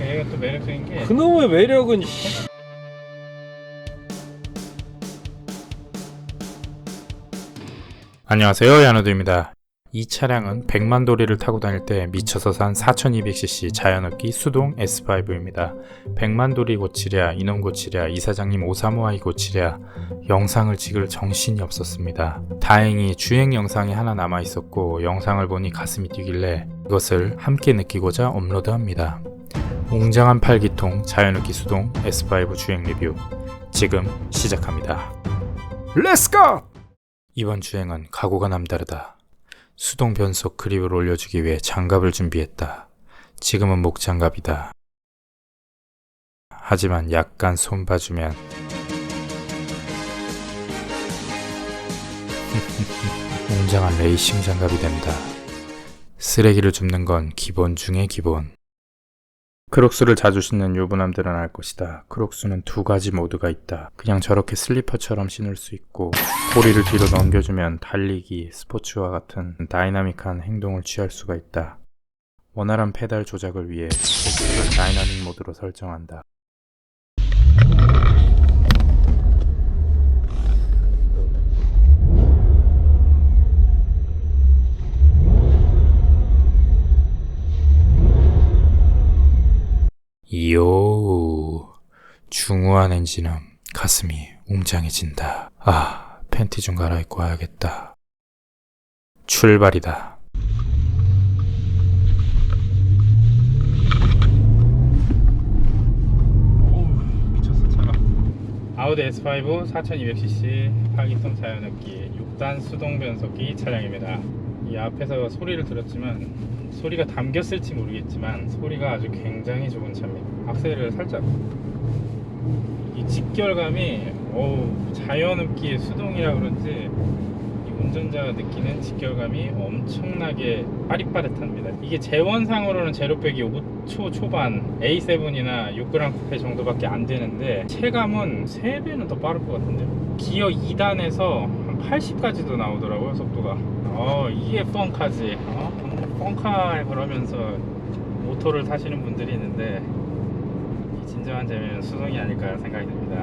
얘가 또 매력적인 게 그놈의 매력은 씨. 안녕하세요 야노드입니다. 이 차량은 100만 도리를 타고 다닐 때 미쳐서 산 4200cc 자연흡기 수동 S5입니다. 100만 도리 고치랴 이놈 고치랴 이사장님 오사모아이 고치랴 영상을 찍을 정신이 없었습니다. 다행히 주행 영상이 하나 남아 있었고 영상을 보니 가슴이 뛰길래 그것을 함께 느끼고자 업로드합니다 웅장한 팔기통 자연흡기 수동 S5 주행 리뷰 지금 시작합니다 렛츠 고! 이번 주행은 각오가 남다르다. 수동 변속 그립을 올려주기 위해 장갑을 준비했다. 지금은 목장갑이다. 하지만 약간 손 봐주면 웅장한 레이싱 장갑이 된다. 쓰레기를 줍는 건 기본 중의 기본. 크록스를 자주 신는 유부남들은 알 것이다. 크록스는 두 가지 모드가 있다. 그냥 저렇게 슬리퍼처럼 신을 수 있고 꼬리를 뒤로 넘겨주면 달리기, 스포츠와 같은 다이나믹한 행동을 취할 수가 있다. 원활한 페달 조작을 위해 속도를 다이나믹 모드로 설정한다. 이요 엔진음 가슴이 웅장해진다. 아 팬티 좀 갈아입고 와야겠다. 출발이다. 아우디 S5 4200cc 8기통 자연흡기 6단 수동 변속기 차량입니다 이 앞에서 소리를 들었지만 소리가 담겼을지 모르겠지만 소리가 아주 굉장히 좋은 차입니다 악셀을 살짝 이 직결감이 어우 자연흡기의 수동이라 그런지 이 운전자가 느끼는 직결감이 엄청나게 빠릿빠릿합니다. 이게 재원상으로는 제로백이 5초 초반 A7이나 6g 쿠페 정도밖에 안 되는데 체감은 3배는 더 빠를 것 같은데요. 기어 2단에서 한 80까지도 나오더라고요 속도가. 어 이게 펑카지. 어? 펑카 그러면서 모토를 타시는 분들이 있는데 이 진정한 재미는 수동이 아닐까 생각이 듭니다.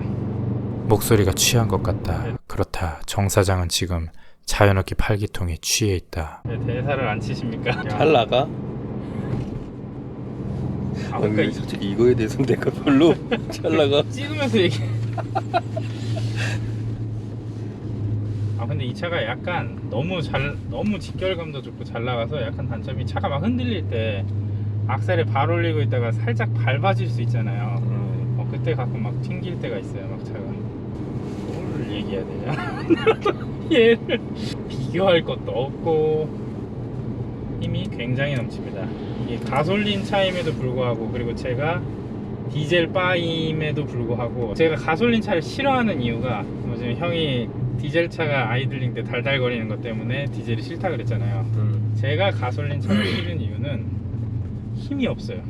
목소리가 취한 것 같다. 그렇다. 정 사장은 지금 자연흡기 팔기통에 취해 있다. 왜 대사를 안 치십니까? 잘 나가. 아, 그러니까 이- 솔직히 이거에 대해서는 내가 별로 잘 나가. 찍으면서 얘기. 아 근데 이 차가 약간 너무 잘 너무 직결감도 좋고 잘 나가서 약간 단점이 차가 막 흔들릴 때 악셀에 발 올리고 있다가 살짝 밟아질 수 있잖아요. 음, 어 그때 가끔 막 튕길 때가 있어요, 막 차가. 뭘 얘기해야 되냐? 얘를 비교할 것도 없고 힘이 굉장히 넘칩니다. 이게 가솔린 차임에도 불구하고 그리고 제가 디젤 바임에도 불구하고 제가 가솔린 차를 싫어하는 이유가 뭐 지금 형이 디젤 차가 아이들링 때 달달거리는 것 때문에 디젤이 싫다 그랬잖아요. 음, 제가 가솔린 차를 싫은 이유는 힘이 없어요.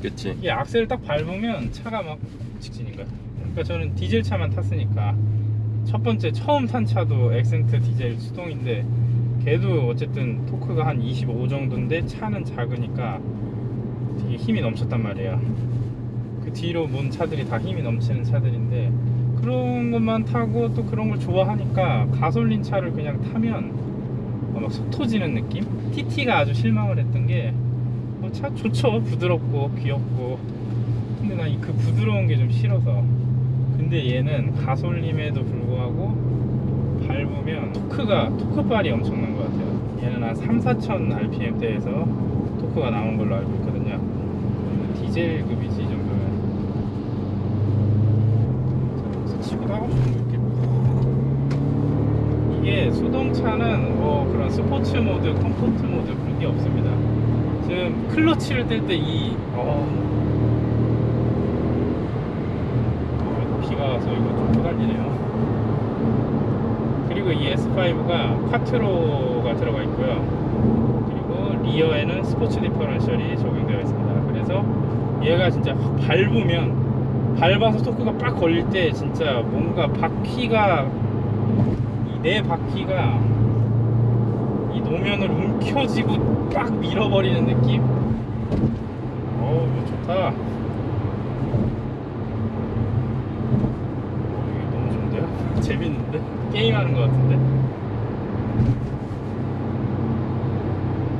그치. 이 악셀을 딱 밟으면 차가 막 직진인 거야. 그러니까 저는 디젤 차만 탔으니까 첫 번째 처음 탄 차도 엑센트 디젤 수동인데 걔도 어쨌든 토크가 한 25 정도인데 차는 작으니까 되게 힘이 넘쳤단 말이에요. 그 뒤로 몬 차들이 다 힘이 넘치는 차들인데 그런 것만 타고 또 그런 걸 좋아하니까 가솔린 차를 그냥 타면 어, 막속 터지는 느낌? TT가 아주 실망을 했던 게 뭐 차 좋죠. 부드럽고 귀엽고. 근데 난 그 부드러운 게 좀 싫어서. 근데 얘는 가솔림에도 불구하고 밟으면 토크가 토크발이 엄청난 것 같아요. 얘는 한 3, 4천 rpm대에서 토크가 나온 걸로 알고 있거든요. 디젤급이지 이 정도면. 자, 여기서 치고 나가면 이렇게. 이게 수동차는 뭐 그런 스포츠 모드, 컴포트 모드 그런 게 없습니다. 지금 클러치를 뗄 때이 어... 어, 비가 와서 이거 좀 후달리네요. 그리고 이 S5가 콰트로가 들어가 있고요. 그리고 리어에는 스포츠 디퍼런셜이 적용되어 있습니다. 그래서 얘가 진짜 확 밟으면 밟아서 토크가 빡 걸릴 때 진짜 뭔가 바퀴가 이내 바퀴가 이 노면을 움켜쥐고 빡 밀어버리는 느낌? 어우 이거 좋다 좋다. 이게 너무 좋은데요? 재밌는데? 게임하는 것 같은데?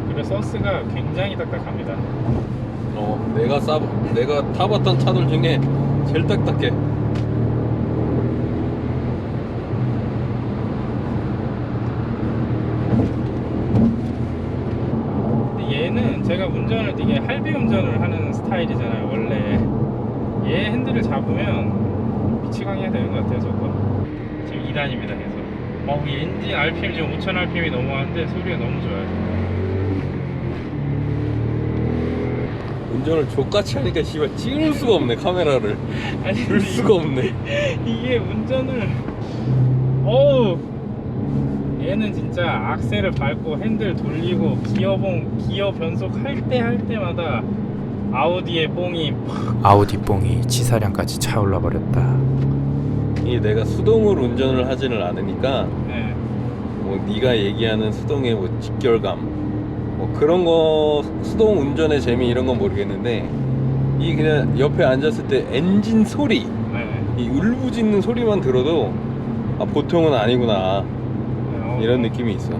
그리고 서스가 굉장히 딱딱합니다. 어 내가 싸 내가 타봤던 차들 중에 제일 딱딱해 근데 얘는 제가 운전을 되게 할비 운전을 하는 스타일이잖아요 원래. 얘 핸들을 잡으면 미치광이 해야 되는 것 같아요 저거. 지금 2단입니다 계속. 어우 이 엔진 RPM 지금 5000rpm이 넘어가는데 소리가 너무 좋아요. 운전을 족같이 하니까 씨발 찍을 수가 없네 카메라를. 아니 들 수가 없네. 이게 운전을 어우 얘는 진짜 악셀을 밟고 핸들 돌리고 기어봉 기어 변속 할 때 할 때마다 아우디의 뽕이 아우디 뽕이 치사량까지 차올라 버렸다. 이 내가 수동으로 운전을 하지를 않으니까 네. 뭐 네가 얘기하는 수동의 뭐 직결감 뭐 그런 거 수동 운전의 재미 이런 건 모르겠는데 이 그냥 옆에 앉았을 때 엔진 소리 네. 이 울부짖는 소리만 들어도 아 보통은 아니구나 어, 이런 느낌이 있어.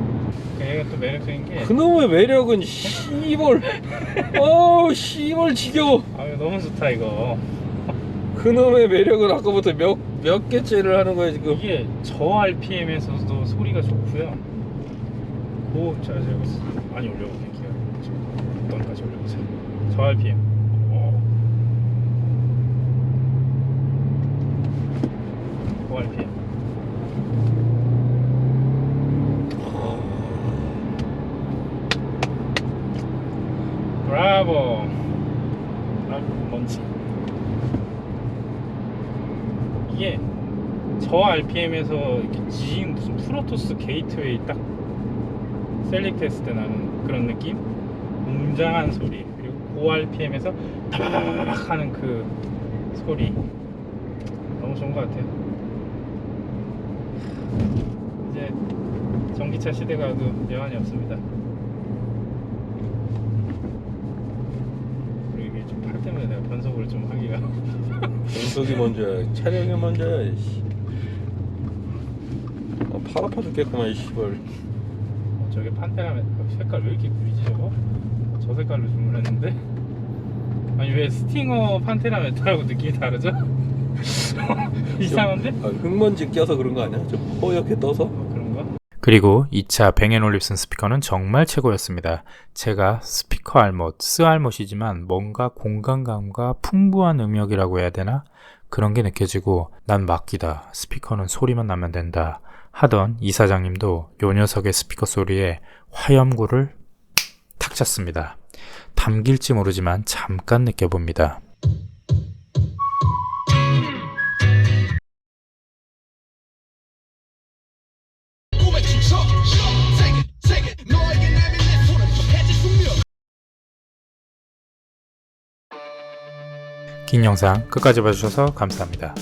얘가 또 매력적인 게 그놈의 매력은 씨벌. 어우 씨벌 지겨워. 아, 이거 너무 좋다 이거. 그놈의 매력은 아까부터 몇, 몇 개째를 하는 거야 지금? 이게 저 RPM에서도 소리가 좋고요. 고 자, 제가 많이 올려볼게요. 어떤까지 올려보세요. 저 RPM 어. 고 RPM 브라보 아 먼지 이게 저 RPM에서 이렇게 지금 무슨 프로토스 게이트웨이 딱 셀렉트 했을 때 나는 그런 느낌? 웅장한 소리. 그리고 고 RPM에서 타바바바박 하는 그 소리. 너무 좋은 것 같아요. 이제 전기차 시대가 와도 여한이 없습니다. 그리고 이게 좀 팔 때문에 내가 변속을 좀 하기가 연속이 먼저야 촬영이 먼저야 씨. 어, 팔 아파 죽겠구만 이 씨발 어, 저게 판테라 메- 색깔 왜 이렇게 구리지 저거? 저 색깔로 주문했는데 아니 왜 스팅어 판테라 메탈하고 느낌이 다르죠? 이상한데? 아, 흙먼지 껴서 그런 거 아니야? 좀 뽀얗게 떠서? 어? 그리고 2차 뱅앤올립슨 스피커는 정말 최고였습니다. 제가 스피커 알못, 스 알못이지만 뭔가 공간감과 풍부한 음역이라고 해야 되나? 그런 게 느껴지고 난 맡기다. 스피커는 소리만 나면 된다. 하던 이사장님도 요 녀석의 스피커 소리에 화염구를 탁 찼습니다. 담길지 모르지만 잠깐 느껴봅니다. 긴 영상 끝까지 봐주셔서 감사합니다.